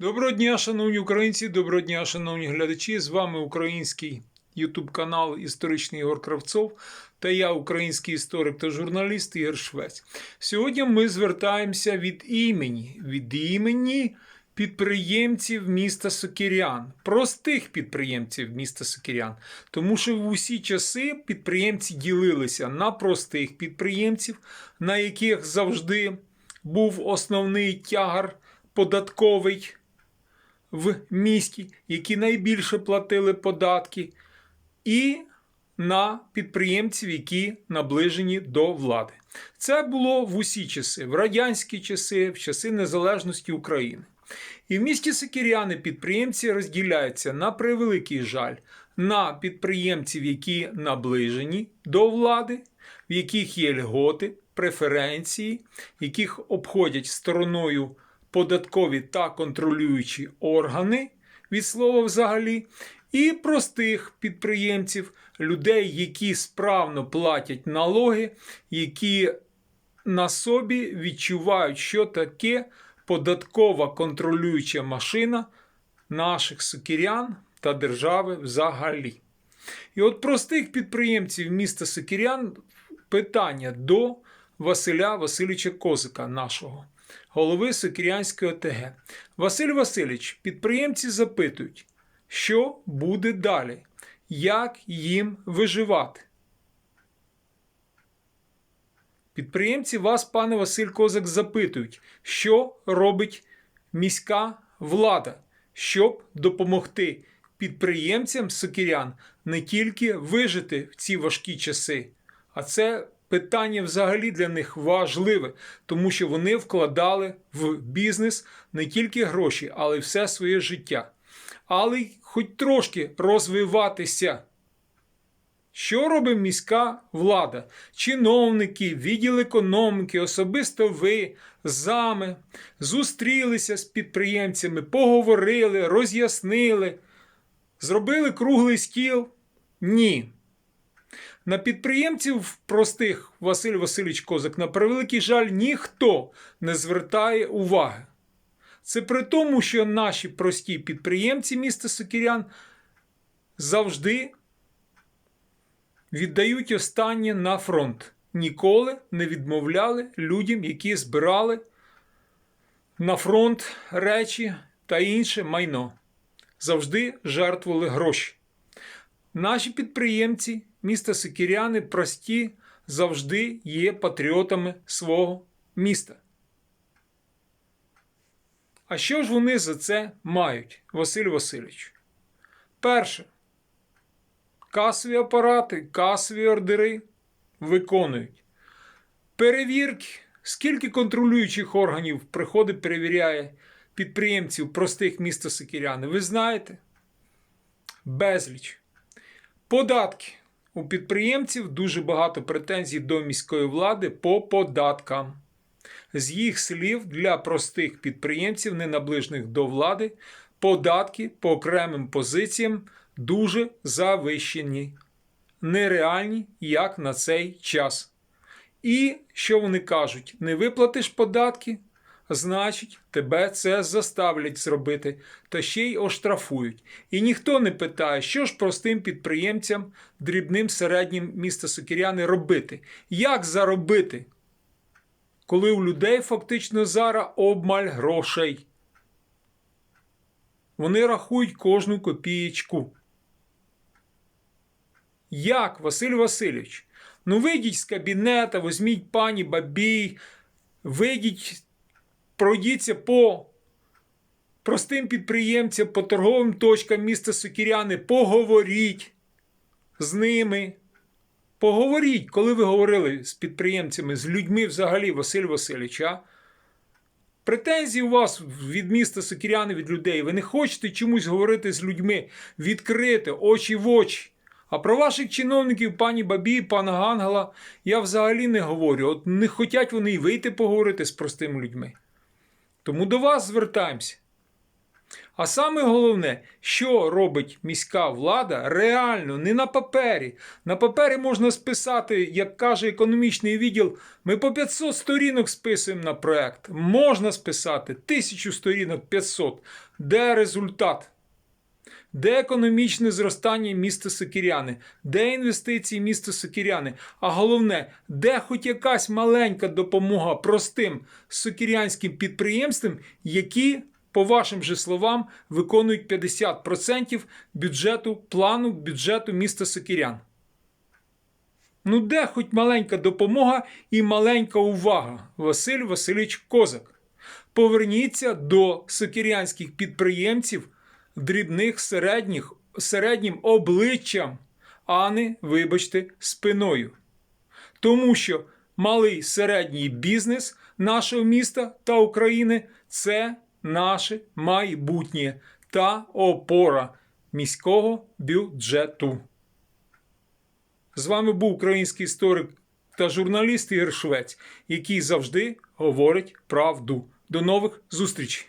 Доброго дня, шановні українці, доброго дня, шановні глядачі. З вами український ютуб канал Історичний Ігор Кравцов та я, український історик та журналіст Ігор Швець. Сьогодні ми звертаємося від імені, від імені підприємців міста Сокирян, простих підприємців міста Сокирян. Тому що в усі часи підприємці ділилися на простих підприємців, на яких завжди був основний тягар податковий в місті, які найбільше платили податки, і на підприємців, які наближені до влади. Це було в усі часи, в радянські часи, в часи незалежності України. І в місті Сикіряни підприємці розділяються на превеликий жаль на підприємців, які наближені до влади, в яких є льготи, преференції, яких обходять стороною податкові та контролюючі органи від слова взагалі, і простих підприємців, людей, які справно платять налоги, які на собі відчувають, що таке податкова контролююча машина наших сукірян та держави взагалі. І от простих підприємців міста Сокирян питання до Василя Васильовича Козика, нашого голови Сокирянської ОТГ. Василь Васильович, підприємці запитують, що буде далі, як їм виживати. Підприємці вас, пане Василь Козак, запитують, що робить міська влада, щоб допомогти підприємцям сокирян не тільки вижити в ці важкі часи, а це питання взагалі для них важливе, тому що вони вкладали в бізнес не тільки гроші, але й все своє життя. Але хоч трошки розвиватися. Що робить міська влада? Чиновники, відділ економіки, особисто ви, зами, зустрілися з підприємцями, поговорили, роз'яснили, зробили круглий стіл? Ні. На підприємців простих Василь Васильович Козак, на превеликий жаль, ніхто не звертає уваги. Це при тому, що наші прості підприємці міста Сокірян завжди віддають останнє на фронт. Ніколи не відмовляли людям, які збирали на фронт речі та інше майно. Завжди жертвували гроші. Наші підприємці міста Сикіряни прості завжди є патріотами свого міста. А що ж вони за це мають, Василь Васильович? Перше, касові апарати, касові ордери виконують. Перевірки, скільки контролюючих органів приходить, перевіряє підприємців простих міста Сикіряни, ви знаєте? Безліч. Податки. У підприємців дуже багато претензій до міської влади по податкам. З їх слів, для простих підприємців, ненаближених до влади, податки по окремим позиціям дуже завищені, нереальні як на цей час. І що вони кажуть? Не виплатиш податки, значить, тебе це заставлять зробити, та ще й оштрафують. І ніхто не питає, що ж простим підприємцям, дрібним середнім міста Сокіряни робити, як заробити, коли у людей фактично зараз обмаль грошей. Вони рахують кожну копієчку. Як, Василь Васильович? Ну, вийдіть з кабінета, візьміть пані Бабій, вийдіть пройдіться по простим підприємцям, по торговим точкам міста Сокіряни, поговоріть з ними. Поговоріть, коли ви говорили з підприємцями, з людьми взагалі, Василь Васильович, а? Претензії у вас від міста Сокіряни, від людей. Ви не хочете чомусь говорити з людьми відкрито, очі в очі. А про ваших чиновників, пані Бабі, пана Гангела, я взагалі не говорю. От не хочуть вони й вийти поговорити з простими людьми. Тому до вас звертаємося. А саме головне, що робить міська влада реально, не на папері. На папері можна списати, як каже економічний відділ, ми по 500 сторінок списуємо на проект. Можна списати 1000 сторінок 500. Де результат? Де економічне зростання міста Сокіряни? Де інвестиції міста Сокіряни? А головне, де хоч якась маленька допомога простим сокірянським підприємствам, які, по вашим же словам, виконують 50% бюджету плану бюджету міста Сокірян? Ну, де хоч маленька допомога і маленька увага? Василь Васильович Козак. Поверніться до сокірянських підприємців дрібних середніх, середнім обличчям, а не, вибачте, спиною. Тому що малий середній бізнес нашого міста та України це наше майбутнє та опора міського бюджету. З вами був український історик та журналіст Ігор Швець, який завжди говорить правду. До нових зустрічей!